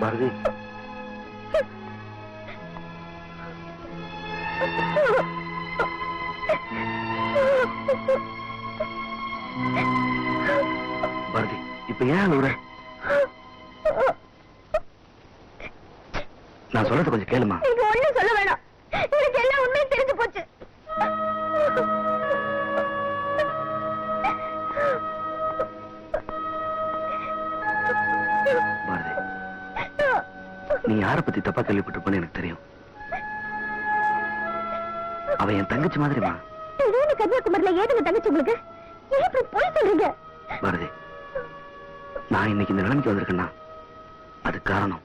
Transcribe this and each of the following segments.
பாரதி. பாரதி இப்ப ஏன் அழுகுற நான் சொல்றது கொஞ்சம் கேளுமா? நீங்க ஒண்ணும் சொல்ல வேணாம். நீ யார பத்தி தப்பா கேள்விப்பட்டிருப்பன்னு எனக்கு தெரியும். அவ என் தங்கச்சி மாதிரிமா கன்னியாகுமரியில ஏதுங்க தங்கச்சி உங்களுக்கு? போய் சொல்றீங்க? பாரதி நான் இன்னைக்கு இந்த நிலைமைக்கு வந்திருக்கேன்னா அது காரணம்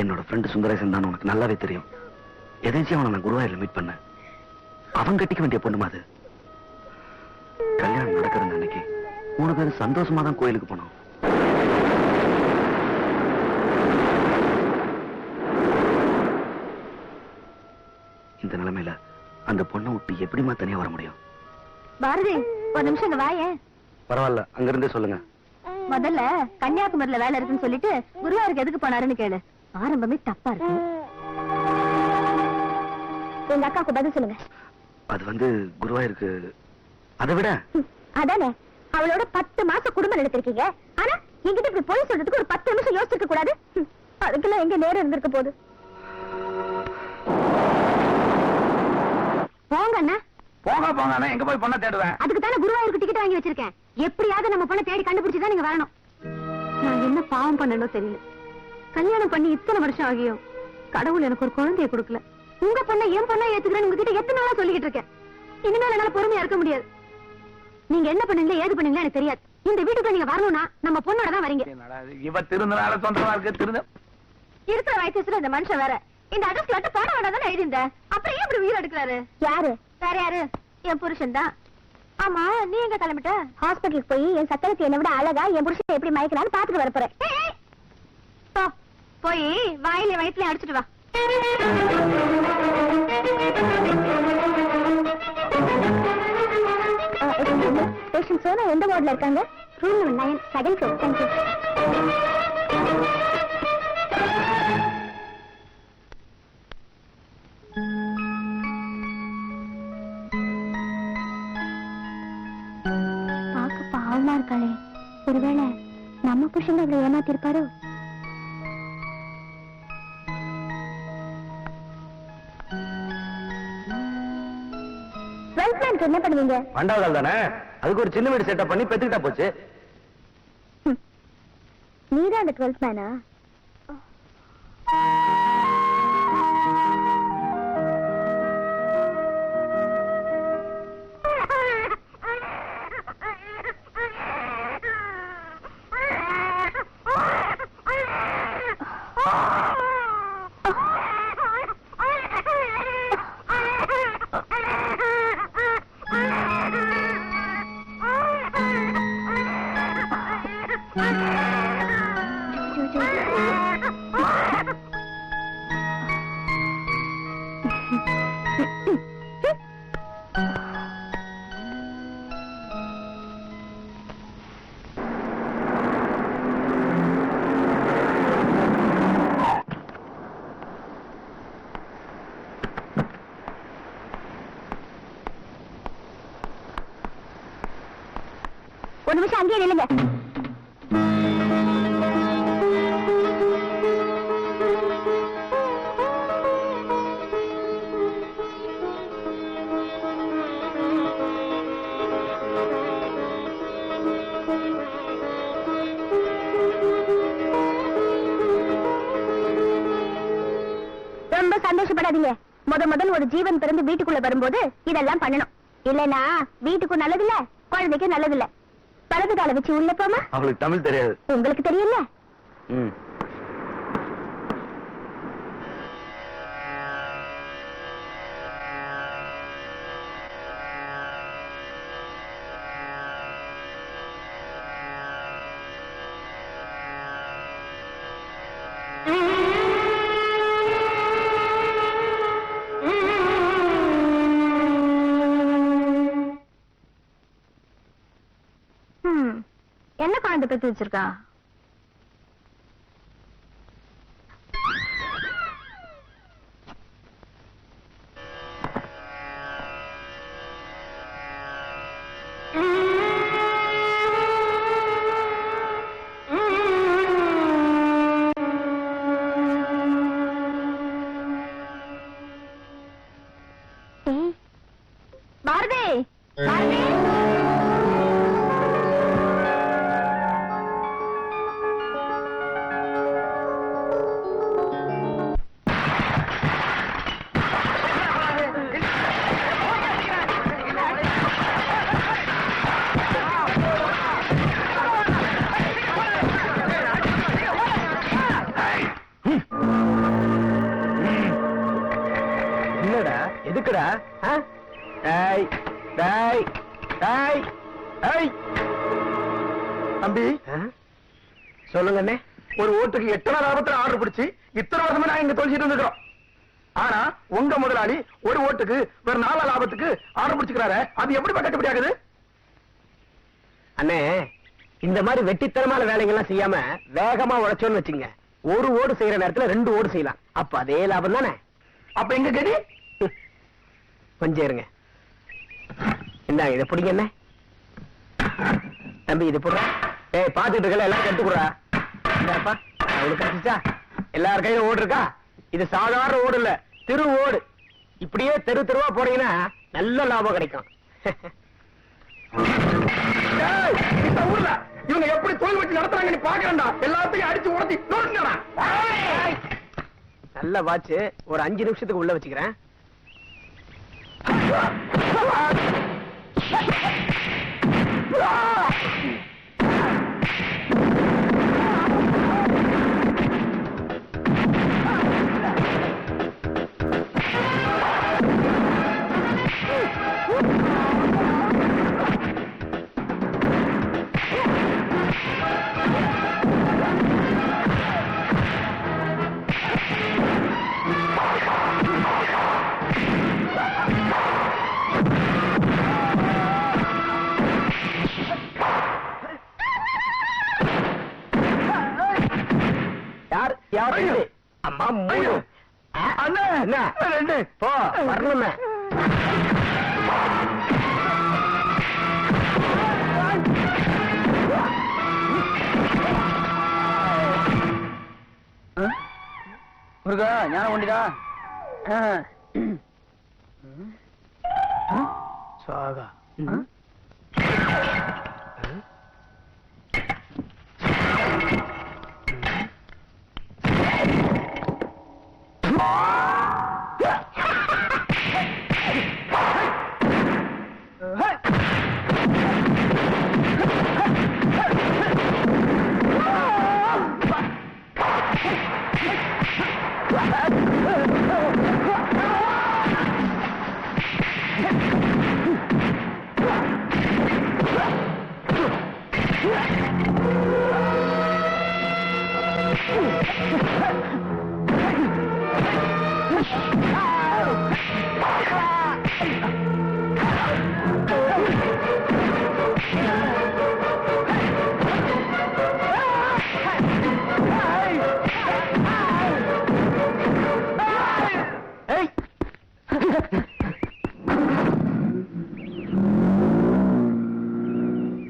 என்னோட ஃப்ரெண்டு சுந்தரேசன் தான் உனக்கு நல்லாவே தெரியும். எதாச்சும் அவனை நான் குருவாயூர்ல மீட் பண்ணேன். அவன் கட்டிக்க வேண்டிய பொண்ணுமா அது? கல்யாணம் நடக்கிற அன்னைக்கு மூணு பேரும் சந்தோஷமா தான் கோயிலுக்கு போனோம். நிலைமையில அந்த பொண்ணை விட்டு எப்படிமா தனியா வர முடியும்? பாரதி ஒரு நிமிஷம் இங்க வாயேன் பரவாயில்ல அங்கிருந்தே சொல்லுங்க. முதல்ல கன்னியாகுமரியில வேலை இருக்குன்னு சொல்லிட்டு குருவாருக்கு எதுக்கு போனாருன்னு கேளு. ஆரம்பமே தப்பா இருக்கு. எங்க அக்காவுக்கு பதில் சொல்லுங்க. அது வந்து குருவாயூருக்கு அதை விட. அதானே. அவளோட பத்து மாசம் குடும்பம் நடத்திருக்கீங்க ஆனா என்கிட்ட இப்படி போய் சொல்றதுக்கு ஒரு பத்து நிமிஷம் யோசிச்சிருக்க கூடாது. அதுக்கெல்லாம் எங்க நேரம் இருந்திருக்க போகுது? போங்க அண்ணா. போங்க போங்க எங்க போய் பொண்ணை தேடுவேன்? அதுக்கு தானே குருவாயூருக்கு டிக்கெட் வாங்கி வச்சிருக்கேன். எப்படியாவது நம்ம பொண்ணை தேடி கண்டுபிடிச்சு தான் நீங்க வரணும். நான் என்ன பாவம் பண்ணணும் தெரியல. கல்யாணம் பண்ணி இத்தனை வருஷம் ஆகியும் கடவுள் எனக்கு ஒரு குழந்தைய கொடுக்கல. உங்க பொண்ணை என் பொண்ணை ஏத்துக்கிறேன்னு உங்ககிட்ட எத்தனை நாளா சொல்லிக்கிட்டு இருக்கேன். இனிமேல் என்னால பொறுமையா இருக்க முடியாது. நீங்க என்ன பண்ணீங்களா ஏது பண்ணீங்களா எனக்கு தெரியாது. இந்த வீட்டுக்குள்ள நீங்க வரணும்னா நம்ம பொண்ணோட தான் வரீங்க இவ திருந்தனால சொந்தமா இருக்கு? திருந்த இருக்கிற வயசுல இந்த மனுஷன் வேற. இந்த அட்ரஸ் லெட்டர் போட வேண்டாம் எழுதிருந்தேன் அப்புறம் ஏன் இப்படி உயிர் எடுக்கிறாரு? யாரு? வேற யாரு? என் புருஷன் தான். ஆமா நீ எங்க கிளம்பிட்ட? ஹாஸ்பிட்டலுக்கு போய் என் சக்கரத்தை என்னை விட அழகா என் புருஷன் எப்படி மயக்கலாம்னு பாத்துட்டு வர போறேன். போ, போய் வாயில வயிற்றுல அடிச்சிட்டு வா. பேஷண்ட் சோனா எந்த வார்டுல இருக்காங்க? Room nine second floor thank you ஒருவேளை நம்ம புருஷன் அவளை ஏமாத்திருப்பாரோ? என்ன பண்ணுவீங்க? பண்டாவதால் தானே? அதுக்கு ஒரு சின்ன வீடு செட்டப் பண்ணி பெத்துக்கிட்டா போச்சு. நீதான் அந்த டுவெல்த் மேனா ஒரு நிமிஷம் அங்கேயே நில்லுங்க ரொம்ப சந்தோஷப்படாதீங்க. முத முதல் ஒரு ஜீவன் பிறந்து வீட்டுக்குள்ள வரும்போது இதெல்லாம் பண்ணணும். இல்லனா வீட்டுக்கும் நல்லது இல்ல குழந்தைக்கும் நல்லது இல்ல வலது கால வச்சு உள்ள போமா? அவளுக்கு தமிழ் தெரியாது. உங்களுக்கு தெரியல ம் கட்டி வச்சிருக்கான் ஆ? டேய் டேய் டேய் டேய் தம்பி சொல்லுங்க அண்ணே ஒரு ஓட்டுக்கு எத்தனை லாபத்துல ஆர்டர் பிடிச்சு இத்தனை வருஷமா நான் இங்க தொலைச்சிட்டு வந்துக்கிறோம் ஆனா உங்க முதலாளி ஒரு ஓட்டுக்கு வேற நாலு லாபத்துக்கு ஆர்டர் பிடிச்சுக்கிறாரு அது எப்படி கட்டுப்படி ஆகுது? அண்ணே இந்த மாதிரி வெட்டித்தனமான வேலைங்கெல்லாம் செய்யாம வேகமா உழைச்சோன்னு வச்சுங்க ஒரு ஓடு செய்யற நேரத்துல ரெண்டு ஓடு செய்யலாம். அப்ப அதே லாபம் தானே? அப்ப எங்க கதி? கொஞ்சம் இருங்க. இந்தாங்க இதை பிடிங்க என்ன? தம்பி இது போடுறா. ஏய் பாத்துட்டு இருக்கல எல்லாம் கட்டுக்குறா இந்தாப்பா அவளுக்கு கிடைச்சிச்சா எல்லார் கையில ஓடு இருக்கா? இது சாதாரண ஓடு இல்ல திரு ஓடு. இப்படியே தெரு தெருவா போறீங்கன்னா நல்ல லாபம் கிடைக்கும். இவங்க எப்படி தொழில் வச்சு நடத்துறாங்க நீ பாக்குறா எல்லாத்தையும் அடிச்சு உடத்தி நல்ல வாட்ச் ஒரு அஞ்சு நிமிஷத்துக்கு உள்ள வச்சுக்கிறேன். 啊啊啊啊啊啊啊 யார்? யார்? அம்மா மூணு. அண்ணா. என்ன? ரெண்டு போ வரணுமே. முருகா ஞானம் ஒண்டிடா சாகா. Ah!